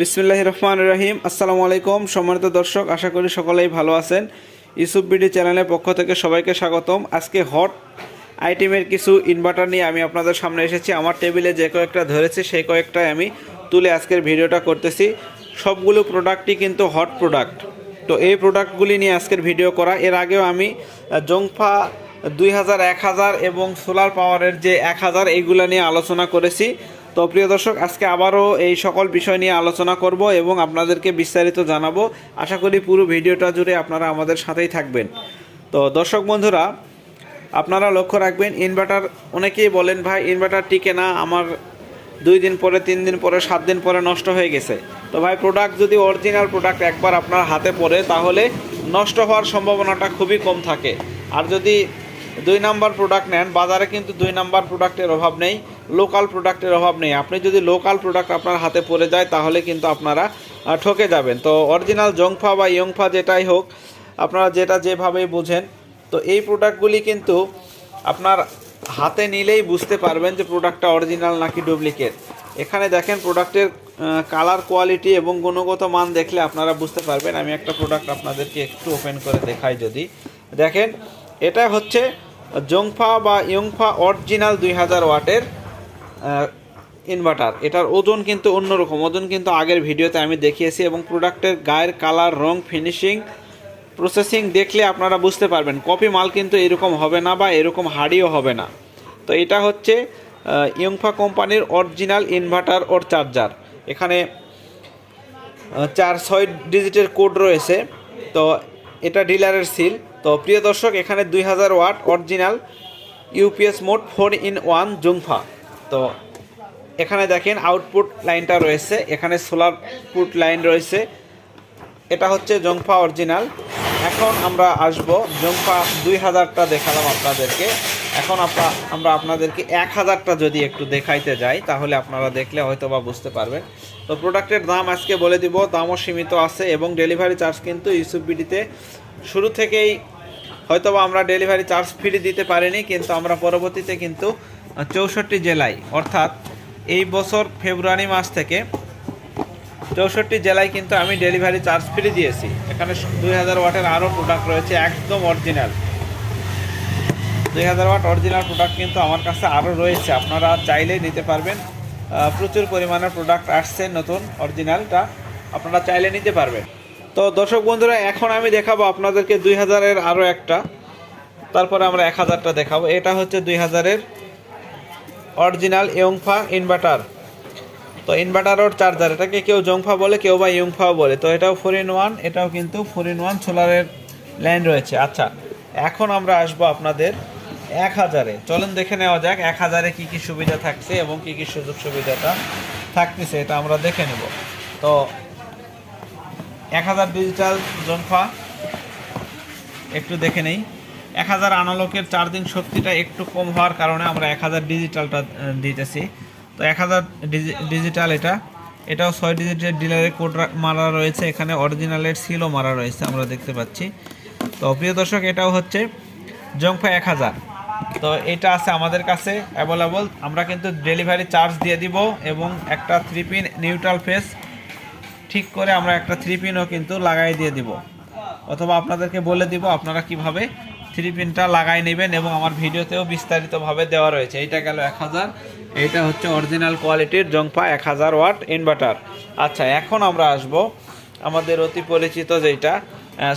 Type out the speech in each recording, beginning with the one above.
বিসমিল্লাহ রহমান রহিম। আসসালামু আলাইকুম। সম্মানিত দর্শক, আশা করি সকলেই ভালো আছেন। ইউসুফ বিডি চ্যানেলের পক্ষ থেকে সবাইকে স্বাগতম। আজকে হট আইটেমের কিছু ইনভার্টার নিয়ে আমি আপনাদের সামনে এসেছি। আমার টেবিলে যে কয়েকটা ধরেছি, সেই কয়েকটাই আমি তুলে আজকের ভিডিওটা করতেছি। সবগুলো প্রোডাক্টই কিন্তু হট প্রোডাক্ট তো এই প্রোডাক্টগুলি নিয়ে আজকের ভিডিও করা। এর আগেও আমি জংফা দুই হাজার, এক হাজার এবং সোলার পাওয়ারের যে এক হাজার, এইগুলো নিয়ে আলোচনা করেছি। তো প্রিয় দর্শক, আজকে আবারও এই সকল বিষয় নিয়ে আলোচনা করব এবং আপনাদেরকে বিস্তারিত জানাব। আশা করি পুরো ভিডিওটা জুড়ে আপনারা আমাদের সাথেই থাকবেন। তো দর্শক বন্ধুরা, আপনারা লক্ষ্য রাখবেন, ইনভার্টার, অনেকেই বলেন, ভাই, ইনভার্টার টিকে না, আমার দুই দিন পরে, তিন দিন পরে, সাত দিন পরে নষ্ট হয়ে গেছে। তো ভাই প্রোডাক্ট যদি অরিজিনাল প্রোডাক্ট একবার আপনার হাতে পড়ে, তাহলে নষ্ট হওয়ার সম্ভাবনাটা খুবই কম থাকে। আর যদি দুই নাম্বার প্রোডাক্ট নেন, বাজারে কিন্তু দুই নাম্বার প্রোডাক্টের অভাব নেই। লোকাল প্রোডাক্টের অভাব নেই। আপনি যদি লোকাল প্রোডাক্ট আপনার হাতে পড়ে যায়, তাহলে কিন্তু আপনারা ঠকে যাবেন। তো অরিজিনাল জংফা বা ইয়ংফা যেটাই হোক, আপনারা যেটা যেভাবেই বুঝেন, তো এই প্রোডাক্টগুলি কিন্তু আপনার হাতে নিলেই বুঝতে পারবেন যে প্রোডাক্টটা অরিজিনাল নাকি ডুপ্লিকেট এখানে দেখেন প্রোডাক্টের কালার কোয়ালিটি এবং গুণগত মান দেখলে আপনারা বুঝতে পারবেন। আমি একটা প্রোডাক্ট আপনাদেরকে একটু ওপেন করে দেখাই যদি। দেখেন, এটা হচ্ছে জংফা বা ইয়ংফা অরিজিনাল দুই হাজার ওয়াটের ইনভার্টার এটার ওজন কিন্তু অন্যরকম। ওজন কিন্তু আগের ভিডিওতে আমি দেখিয়েছি এবং প্রোডাক্টের গায়ের কালার রং ফিনিশিং প্রসেসিং দেখলে আপনারা বুঝতে পারবেন। কপি মাল কিন্তু এরকম হবে না বা এরকম হার্ডিও হবে না। তো এটা হচ্ছে ইয়ংফা কোম্পানির অরিজিনাল ইনভার্টার ওর চার্জার এখানে চার ছয় ডিজিটের কোড রয়েছে। তো এটা ডিলারের সিল তো প্রিয় দর্শক, এখানে দুই হাজার watt original UPS mode four in one জুংফা তো এখানে দেখেন আউটপুট লাইনটা রয়েছে, এখানে সোলার পুট লাইন রয়েছে। এটা হচ্ছে জংফা অরিজিনাল এখন আমরা আসব, জংফা দুই হাজারটা দেখালাম আপনাদেরকে। এখন আপনা আমরা আপনাদেরকে এক হাজারটা যদি একটু দেখাইতে যাই, তাহলে আপনারা দেখলে হয়তো বা বুঝতে পারবেন। তো প্রোডাক্টের দাম আজকে বলে দিব, দামও সীমিত আছে এবং ডেলিভারি চার্জ কিন্তু ইউসুফ বিডিতে শুরু থেকেই হয়তো বা আমরা ডেলিভারি চার্জ ফ্রি দিতে পারিনি, কিন্তু আমরা পরবর্তীতে কিন্তু চৌষট্টি জেলায়, অর্থাৎ এই বছর ফেব্রুয়ারি মাস থেকে চৌষট্টি জেলায় কিন্তু আমি ডেলিভারি চার্জ ফ্রি দিয়েছি। এখানে দুই হাজার ওয়াটের আরও প্রোডাক্ট রয়েছে, একদম অরিজিনাল দুই হাজার ওয়াট অরিজিনাল প্রোডাক্ট কিন্তু আমার কাছে আরও রয়েছে, আপনারা চাইলেই নিতে পারবেন। প্রচুর পরিমাণের প্রোডাক্ট আসছে নতুন অরিজিনালটা আপনারা চাইলে নিতে পারবেন। তো দর্শক বন্ধুরা, এখন আমি দেখাবো আপনাদেরকে দুই হাজারের আরও একটা, তারপরে আমরা এক হাজারটা দেখাবো। এটা হচ্ছে দুই হাজারের অরিজিনাল ইয়ংফা ইনভার্টার। তো ইনভার্টার চার্জার এটাকে কেউ জংফা বলে, কেউ বা ইয়ংফাও বলে। তো এটাও ফোর ইন ওয়ান এটাও কিন্তু ফোর ইন ওয়ান সোলারের লাইন রয়েছে। আচ্ছা এখন আমরা আসব আপনাদের এক হাজারে। চলেন দেখে নেওয়া যাক, এক হাজারে কী কী সুবিধা থাকছে এবং কী কী সুযোগ সুবিধাটা থাকতেছে, এটা আমরা দেখে নেব। তো এক হাজার ডিজিটাল জংফা, একটু দেখে নেই। এক হাজার আনালোকের চার্জিং শক্তিটা একটু কম হওয়ার কারণে আমরা এক হাজার ডিজিটালটা দিতেছি। তো এক হাজার ডিজিটাল এটা। এটাও ছয় ডিজিটের ডিলারের কোড মারা রয়েছে। এখানে অরিজিনালের সিলও মারা রয়েছে, আমরা দেখতে পাচ্ছি। তো প্রিয় দর্শক, এটাও হচ্ছে জংফা এক হাজার। তো এটা আছে আমাদের কাছে অ্যাভেলেবল আমরা কিন্তু ডেলিভারি চার্জ দিয়ে দিব এবং একটা থ্রি পিন নিউট্রাল ফেস ঠিক করে আমরা একটা থ্রি পিনও কিন্তু লাগাই দিয়ে দিব। অথবা আপনাদেরকে বলে দিব আপনারা কীভাবে থ্রি পিনটা লাগাই নেবেন এবং আমার ভিডিওতেও বিস্তারিতভাবে দেওয়া রয়েছে। এইটা গেল এক হাজার। এইটা হচ্ছে অরিজিনাল কোয়ালিটির জংপা এক হাজার ওয়াট ইনভার্টার আচ্ছা এখন আমরা আসব আমাদের অতি পরিচিত যেটা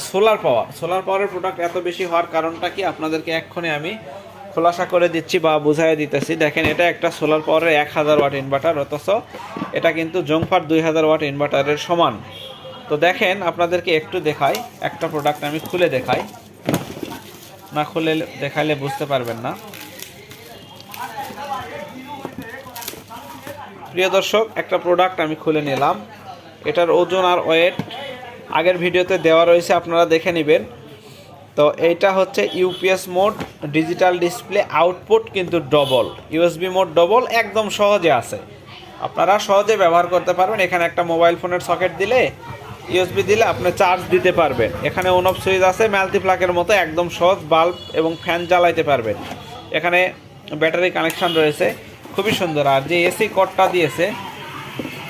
সোলার পাওয়ার সোলার পাওয়ারের প্রোডাক্ট এত বেশি হওয়ার কারণটা কি আপনাদেরকে এক্ষণে আমি খোলাসা করে দিচ্ছি বা বুঝাই দিতেছি। দেখেন, এটা একটা সোলার পাওয়ারের এক হাজার ওয়াট ইনভার্টার অথচ এটা কিন্তু জংফার দুই হাজার ওয়াট ইনভার্টারের সমান। তো দেখেন, আপনাদেরকে একটু দেখাই, একটা প্রোডাক্ট আমি খুলে দেখাই। না খুলে দেখাইলে বুঝতে পারবেন না। প্রিয় দর্শক, একটা প্রোডাক্ট আমি খুলে নিলাম। এটার ওজন আর ওয়েট আগের ভিডিওতে দেওয়া রয়েছে, আপনারা দেখে নেবেন। তো এইটা হচ্ছে UPS mode digital display output কিন্তু ডবল ইউএসবি মোড ডবল একদম সহজে আছে। আপনারা সহজে ব্যবহার করতে পারবেন। এখানে একটা মোবাইল ফোনের সকেট দিলে ইউএসবি দিলে আপনি চার্জ দিতে পারবেন। এখানে অনফ সুইচ আছে মাল্টিপ্লাকের মতো, একদম সহজ বাল্ব এবং ফ্যান জ্বালাইতে পারবেন। এখানে ব্যাটারি কানেকশন রয়েছে, খুবই সুন্দর। আর যে এসি কটটা দিয়েছে,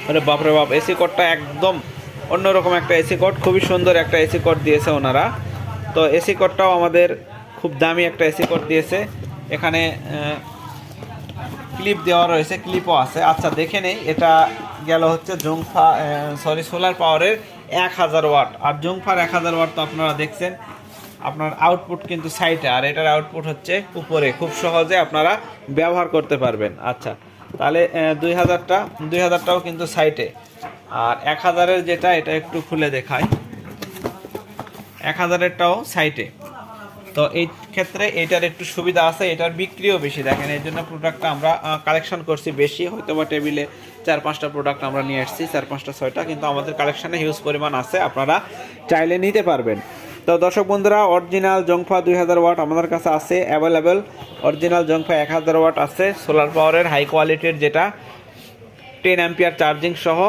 আরে বাপরে বাপ এসি কোডটা একদম অন্যরকম একটা এসি কোড খুবই সুন্দর একটা এসি কোড দিয়েছে ওনারা। তো এসি কোডটাও আমাদের খুব দামি একটা এসি কোড দিয়েছে। এখানে ক্লিপ দেওয়া রয়েছে ক্লিপও আছে। আচ্ছা দেখে নেই, এটা গেল হচ্ছে জংফা সরি সোলার পাওয়ারের এক হাজার ওয়াট। আর জংফার এক হাজার ওয়াট তো আপনারা দেখছেন, আপনার আউটপুট কিন্তু সাইটে। আর এটার আউটপুট হচ্ছে উপরে। খুব সহজে আপনারা ব্যবহার করতে পারবেন। আচ্ছা তাহলে দুই হাজারটা, দুই হাজারটাও কিন্তু সাইটে। আর এক হাজারের যেটা, এটা একটু খুলে দেখায় এক হাজারেরটাও সাইটে। তো এই ক্ষেত্রে এটার একটু সুবিধা আছে, এটার বিক্রিও বেশি। দেখেন, এই জন্য প্রোডাক্টটা আমরা কালেকশন করছি বেশি। হয়তো বা টেবিলে চার পাঁচটা প্রোডাক্ট আমরা নিয়ে আসছি চার পাঁচটা ছয়টা, কিন্তু আমাদের কালেকশানে হিউজ পরিমাণ আছে, আপনারা চাইলে নিতে পারবেন। তো দর্শক বন্ধুরা অরিজিনাল জংফা দুই হাজার ওয়াট আমাদের কাছে আছে অ্যাভেলেবেল অরিজিনাল জংফা এক হাজার ওয়াট আছে সোলার পাওয়ারের হাই কোয়ালিটির যেটা টেন অ্যাম্পিয়ার চার্জিং সহ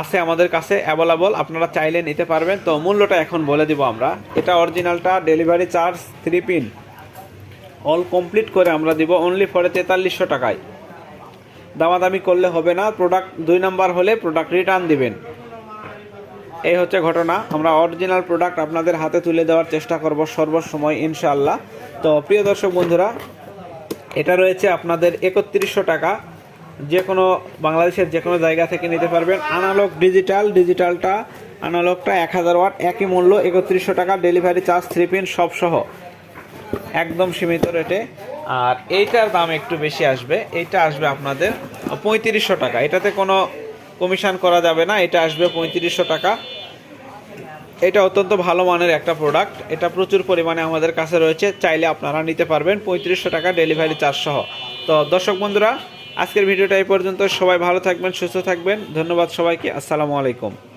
আছে আমাদের কাছে অ্যাভেলেবল আপনারা চাইলে নিতে পারবেন। তো মূল্যটা এখন বলে দিব আমরা। এটা অরিজিনালটা delivery charge three pin all complete করে আমরা দিব অনলি ফরে তেতাল্লিশশো টাকায়। দামাদামি করলে হবে না প্রোডাক্ট দুই নাম্বার হলে প্রোডাক্ট রিটার্ন দিবেন। এই হচ্ছে ঘটনা। আমরা অরিজিনাল প্রোডাক্ট আপনাদের হাতে তুলে দেওয়ার চেষ্টা করব সর্বসময়, ইনশাআল্লাহ। তো প্রিয় দর্শক বন্ধুরা, এটা রয়েছে আপনাদের একত্রিশশো টাকা। যে কোনো বাংলাদেশের যে কোনো জায়গা থেকে নিতে পারবেন। আনালগ ডিজিটাল ডিজিটালটা আনালগটা এক হাজার ওয়াট, একই মূল্য, একত্রিশশো টাকা ডেলিভারি চার্জ থ্রি পিন সব সহ একদম সীমিত রেটে আর এইটার দাম একটু বেশি আসবে। এইটা আসবে আপনাদের পঁয়ত্রিশশো টাকা। এটাতে কোনো কমিশন করা যাবে না, এটা আসবে পঁয়ত্রিশশো টাকা। এটা অত্যন্ত ভালো মানের একটা প্রোডাক্ট এটা প্রচুর পরিমাণে আমাদের কাছে রয়েছে। চাইলে আপনারা নিতে পারবেন পঁয়ত্রিশশো টাকা ডেলিভারি চার্জ সহ। তো দর্শক বন্ধুরা, আজকের ভিডিওটা এই পর্যন্ত। সবাই ভালো থাকবেন, সুস্থ থাকবেন। ধন্যবাদ সবাইকে। আসসালামু আলাইকুম।